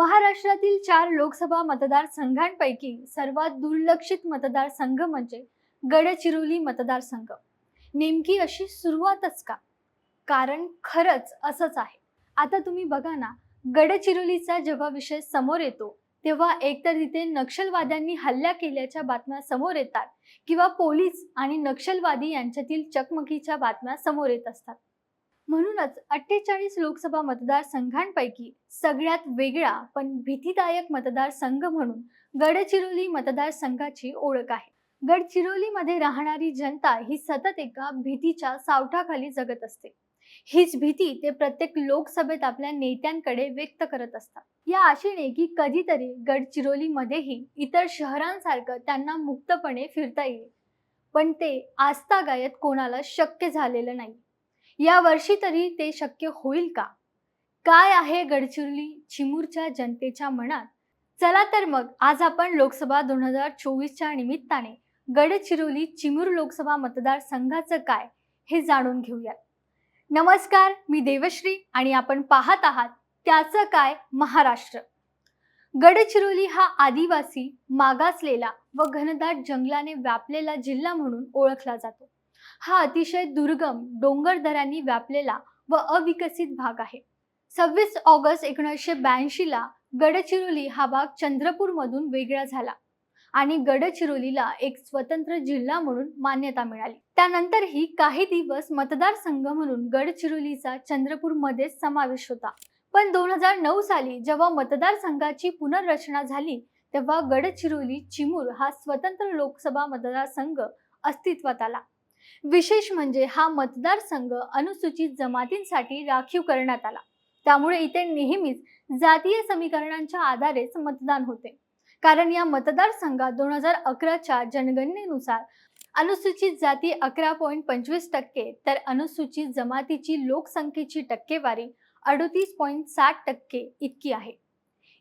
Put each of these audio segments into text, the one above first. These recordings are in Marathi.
महाराष्ट्रातील चार लोकसभा मतदारसंघांपैकी सर्वात दुर्लक्षित मतदारसंघ म्हणजे गडचिरोली मतदारसंघ. नेमकी अशी सुरुवातच का? कारण खरंच असंच आहे. आता तुम्ही बघा ना गडचिरोलीचा जेव्हा विषय समोर येतो तेव्हा एकतर तिथे नक्षलवाद्यांनी हल्ला केल्याच्या बातम्या समोर येतात किंवा पोलीस आणि नक्षलवादी यांच्यातील चकमकीच्या बातम्या समोर येत असतात. म्हणूनच अठ्ठेचाळीस लोकसभा मतदारसंघांपैकी सगळ्यात वेगळा पण भीतीदायक मतदारसंघ म्हणून गडचिरोली मतदारसंघाची ओळख आहे. गडचिरोलीमध्ये राहणारी जनता ही सतत एका भीतीच्या सावठाखाली जगत असते. हीच भीती ते प्रत्येक लोकसभेत आपल्या नेत्यांकडे व्यक्त करत असतात. या आशेने की कधीतरी गडचिरोलीमध्येही इतर शहरांसारखं त्यांना मुक्तपणे फिरता येईल. पण ते आस्थागायत कोणाला शक्य झालेलं नाही. या वर्षी तरी ते शक्य होईल का? काय आहे गडचिरोली चिमूरच्या जनतेच्या मनात? चला तर मग आज आपण लोकसभा दोन हजार चोवीसच्या निमित्ताने गडचिरोली चिमूर लोकसभा मतदारसंघाचं काय हे जाणून घेऊयात. नमस्कार मी देवश्री आणि आपण पाहत आहात त्याचं काय महाराष्ट्र. गडचिरोली हा आदिवासी मागासलेला व घनदाट जंगलाने व्यापलेला जिल्हा म्हणून ओळखला जातो. हा अतिशय दुर्गम डोंगर व्यापलेला व अविकसित भाग आहे. सव्वीस ऑगस्ट एकोणीसशे ब्याऐंशीला गडचिरोली हा भाग चंद्रपूरमधून वेगळा झाला आणि गडचिरोलीला एक स्वतंत्र जिल्हा म्हणून मान्यता मिळाली. त्यानंतरही काही दिवस मतदारसंघ म्हणून गडचिरोलीचा चंद्रपूरमध्ये समावेश होता. पण दोन हजार नऊ साली जेव्हा मतदारसंघाची पुनर्रचना झाली तेव्हा गडचिरोली चिमूर हा स्वतंत्र लोकसभा मतदारसंघ अस्तित्वात आला. विशेष म्हणजे हा मतदारसंघ अनुसूचित जमातींसाठी राखीव करण्यात आला. त्यामुळे इथे नेहमीच जातीय समीकरणांच्या आधारेच मतदान होते. कारण या मतदारसंघात दोन हजार अकराच्या जनगणनेनुसार अनुसूचित जाती अकरा पॉईंट पंचवीस टक्के तर अनुसूचित जमातीची लोकसंख्येची टक्केवारी अडतीस पॉईंट साठ टक्के इतकी आहे.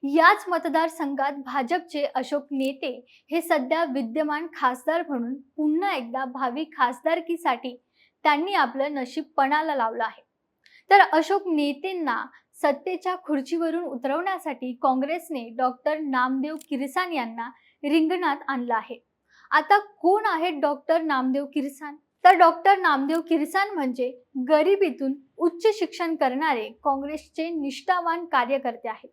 याच मतदारसंघात भाजपचे अशोक नेते हे सध्या विद्यमान खासदार म्हणून पुन्हा एकदा भावी खासदारकीसाठी त्यांनी आपलं नशीब पणाला लावलं आहे. तर अशोक नेतेंना सत्तेच्या खुर्चीवरून उतरवण्यासाठी काँग्रेसने डॉक्टर नामदेव किरसान यांना रिंगणात आणलं आहे. आता कोण आहेत डॉक्टर नामदेव किरसान? तर डॉक्टर नामदेव किरसान म्हणजे गरिबीतून उच्च शिक्षण करणारे काँग्रेसचे निष्ठावान कार्यकर्ते आहेत.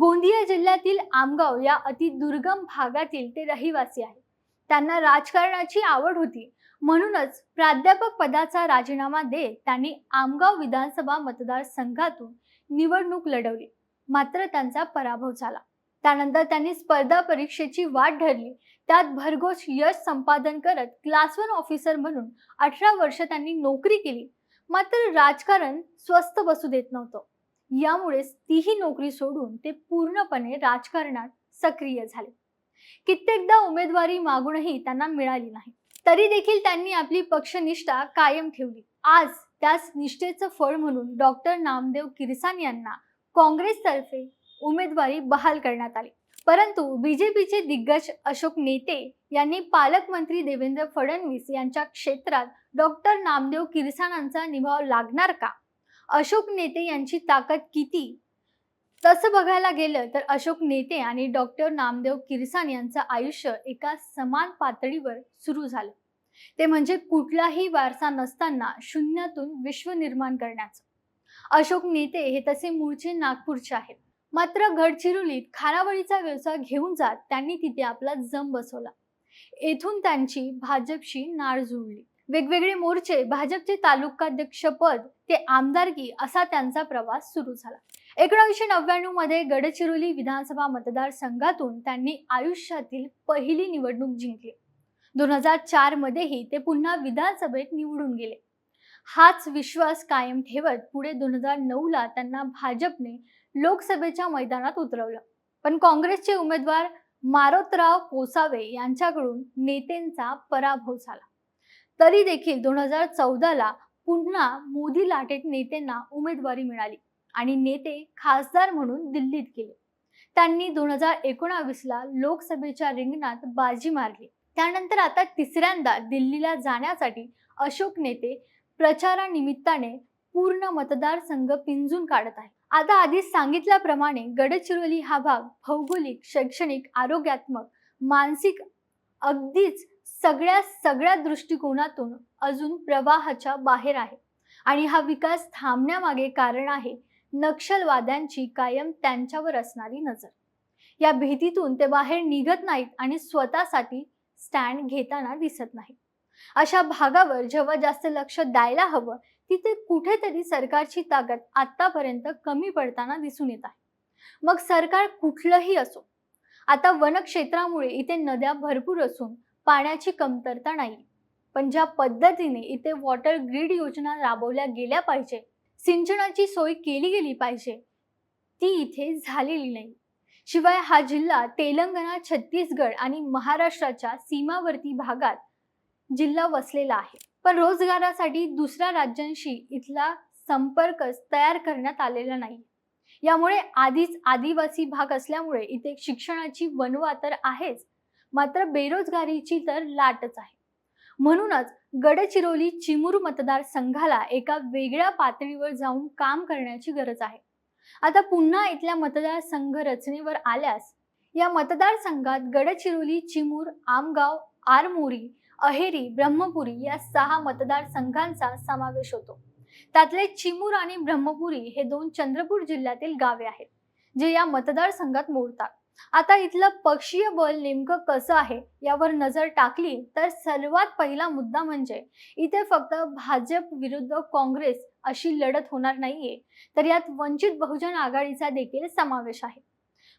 गोंदिया जिल्ह्यातील आमगाव या अति दुर्गम भागातील ते रहिवासी आहेत. त्यांना राजकारणाची आवड होती. म्हणूनच प्राध्यापक पदाचा राजीनामा देत त्यांनी आमगाव विधानसभा मतदारसंघातून निवडणूक लढवली. मात्र त्यांचा पराभव झाला. त्यानंतर त्यांनी स्पर्धा परीक्षेची वाट धरली. त्यात भरघोस यश संपादन करत क्लास वन ऑफिसर म्हणून अठरा वर्ष त्यांनी नोकरी केली. मात्र राजकारण स्वस्त बसू देत नव्हतं. यामुळेच तीही नोकरी सोडून ते पूर्णपणे राजकारणात सक्रिय झाले. कित्येकदा उमेदवारी मागूनही त्यांना मिळाली नाही. तरी देखील त्यांनी आपली पक्षनिष्ठा कायम ठेवली. आज त्याच निष्ठेचं फळ म्हणून डॉक्टर नामदेव किरसान यांना काँग्रेसतर्फे उमेदवारी बहाल करण्यात आली. परंतु बीजेपीचे दिग्गज अशोक नेते यांनी पालकमंत्री देवेंद्र फडणवीस यांच्या क्षेत्रात डॉक्टर नामदेव किरसानांचा निभाव लागणार का? अशोक नेते यांची ताकद किती? तसं बघायला गेलं तर अशोक नेते आणि डॉक्टर नामदेव किरसान यांचं आयुष्य एका समान पातळीवर सुरू झालं. ते म्हणजे कुठलाही वारसा नसताना शून्यातून विश्व निर्माण करण्याचं. अशोक नेते हे तसे मूळचे नागपूरचे आहेत. मात्र गडचिरोलीत खानावळीचा व्यवसाय घेऊन जात त्यांनी तिथे आपला जम बसवला. येथून त्यांची भाजपशी नाळ जुळली. वेगवेगळे मोर्चे भाजपचे तालुकाध्यक्ष पद ते आमदारकी असा त्यांचा प्रवास सुरू झाला. एकोणीसशे नव्याण्णवमध्ये गडचिरोली विधानसभा मतदारसंघातून त्यांनी आयुष्यातील पहिली निवडणूक जिंकली. दोन हजार चार मध्येही ते पुन्हा विधानसभेत निवडून गेले. हाच विश्वास कायम ठेवत पुढे दोन हजार नऊ ला त्यांना भाजपने लोकसभेच्या मैदानात उतरवलं. पण काँग्रेसचे उमेदवार मारोतराव कोसावे यांच्याकडून नेत्यांचा पराभव झाला. तरी देखील दोन हजार चौदाला पुन्हा मोदी लाटेत नेत्यांना उमेदवारी मिळाली आणि नेते खासदार म्हणून दिल्लीत गेले. त्यांनी दोन हजार एकोणावीसला लोकसभेच्या रिंगणात बाजी मारली. त्यानंतर आता तिसऱ्यांदा दिल्लीला जाण्यासाठी अशोक नेते प्रचारानिमित्ताने पूर्ण मतदारसंघ पिंजून काढत आहे आता आधीच सांगितल्याप्रमाणे गडचिरोली हा भाग भौगोलिक शैक्षणिक आरोग्यात्मक मानसिक अगदीच सगळ्या सगळ्या दृष्टिकोनातून अजून प्रवाहाच्या बाहेर आहे. आणि हा विकास थांबण्यामागे कारण आहे नक्षलवाद्यांची कायम त्यांच्यावर असणारी नजर. या भीतीतून ते बाहेर निघत नाहीत आणि स्वतःसाठी स्टँड घेताना दिसत नाही अशा भागावर जेव्हा जास्त लक्ष द्यायला हवं तिथे कुठेतरी सरकारची ताकद आतापर्यंत कमी पडताना दिसून येत आहे. मग सरकार कुठलंही असो आता वनक्षेत्रामुळे इथे नद्या भरपूर असून पाण्याची कमतरता नाही. पण ज्या पद्धतीने इथे वॉटर ग्रीड योजना राबवल्या गेल्या पाहिजे सिंचनाची सोय केली गेली पाहिजे ती इथे झालेली नाही. शिवाय हा जिल्हा तेलंगणा छत्तीसगड आणि महाराष्ट्राच्या सीमावर्ती भागात जिल्हा वसलेला आहे. पण रोजगारासाठी दुसऱ्या राज्यांशी इथला संपर्कच तयार करण्यात आलेला नाही. यामुळे आधीच आदिवासी भाग असल्यामुळे इथे शिक्षणाची वनवा तर आहेच मात्र बेरोजगारीची तर लाटच आहे. म्हणूनच गडचिरोली चिमूर मतदारसंघाला एका वेगळ्या पातळीवर जाऊन काम करण्याची गरज आहे. आता पुन्हा इथल्या मतदारसंघ रचनेवर आल्यास या मतदारसंघात गडचिरोली चिमूर आमगाव आरमोरी अहेरी ब्रह्मपुरी या सहा मतदारसंघांचा समावेश होतो. त्यातले चिमूर आणि ब्रह्मपुरी हे दोन चंद्रपूर जिल्ह्यातील गावे आहेत जे या मतदारसंघात मोडतात. आता इथलं पक्षीय बल नेमकं कसं आहे यावर नजर टाकली तर सर्वात पहिला मुद्दा म्हणजे इथे फक्त भाजप विरुद्ध काँग्रेस अशी लढत होणार नाहीये तर यात वंचित बहुजन आघाडीचा देखील समावेश आहे.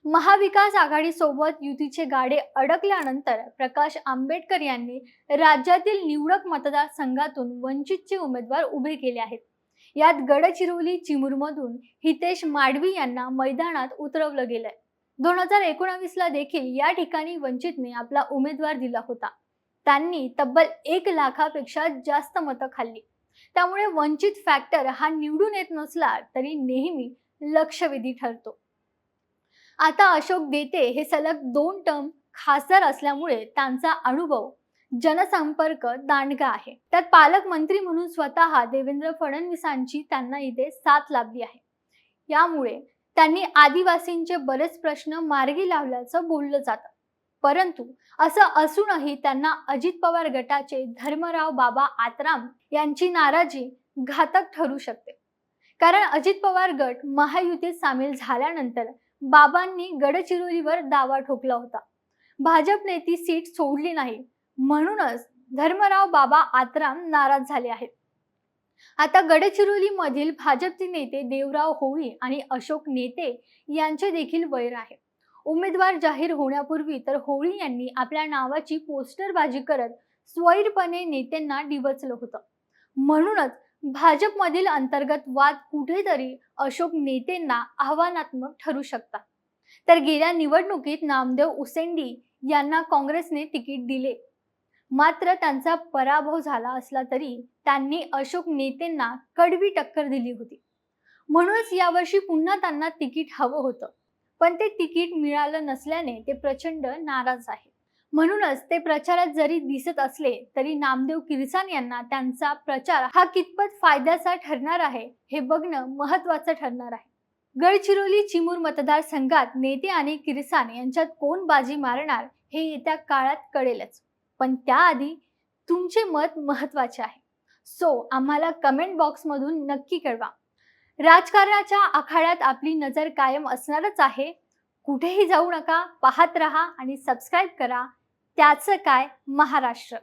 महाविकास आघाडीसोबत युतीचे गाडे अडकल्यानंतर प्रकाश आंबेडकर यांनी राज्यातील निवडक मतदारसंघातून वंचितचे उमेदवार उभे केले आहेत. यात गडचिरोली चिमूरमधून हितेश माडवी यांना मैदानात उतरवलं गेलंय. दोन हजार एकोणावीस ला देखील या ठिकाणी वंचितने आपला उमेदवार दिला होता. त्यांनी तब्बल एक लाखापेक्षा जास्त मतं खाल्ली. त्यामुळे वंचित फॅक्टर हा निवडून येत नसला तरी नेहमी लक्षवेधी ठरतो. आता अशोक देते हे सलग दोन टर्म खासदार असल्यामुळे त्यांचा अनुभव जनसंपर्क दांडगा आहे. त्यात पालकमंत्री म्हणून स्वतः देवेंद्र फडणवीसांची त्यांना इथे साथ लाभली आहे. यामुळे त्यांनी आदिवासींचे बरेच प्रश्न मार्गी लावल्याचं बोललं जातं. परंतु असं असूनही त्यांना अजित पवार गटाचे धर्मराव बाबा आत्राम यांची नाराजी घातक ठरू शकते. कारण अजित पवार गट महायुतीत सामील झाल्यानंतर बाबांनी गडचिरोलीवर दावा ठोकला होता. भाजपने ती सीट सोडली नाही. म्हणूनच धर्मराव बाबा आत्राम नाराज झाले आहेत. आता गडचिरोली मधील भाजपचे नेते देवराव होळी आणि अशोक नेते यांचे देखील वैर आहे. उमेदवार जाहीर होण्यापूर्वी तर होळी यांनी आपल्या नावाची पोस्टरबाजी करत स्वैरपणे नेत्यांना डिवचलं होतं. म्हणूनच भाजपमधील अंतर्गत वाद कुठेतरी अशोक नेतेंना आव्हानात्मक ठरू शकतात. तर गेल्या निवडणुकीत नामदेव उसेंडी यांना काँग्रेसने तिकीट दिले. मात्र त्यांचा पराभव झाला असला तरी त्यांनी अशोक नेतेंना कडवी टक्कर दिली होती. म्हणूनच यावर्षी पुन्हा त्यांना तिकीट हवं होतं. पण ते तिकीट मिळालं नसल्याने ते प्रचंड नाराज आहे. म्हणूनच ते प्रचारात जरी दिसत असले तरी नामदेव किरसान यांना त्यांचा प्रचार हा कितपत फायद्याचा ठरणार आहे हे बघणं महत्वाचं ठरणार आहे. गडचिरोली चिमूर मतदारसंघात नेते आणि किरसान यांच्यात कोण बाजी मारणार हे येत्या काळात कळेलच. पण त्याआधी तुमचे मत महत्त्वाचे आहे. सो आम्हाला कमेंट बॉक्समधून नक्की कळवा. राजकारणाच्या आखाड्यात आपली नजर कायम असणारच आहे. कुठेही जाऊ नका पाहत रहा आणि सबस्क्राईब करा. त्याचं काय? महाराष्ट्र.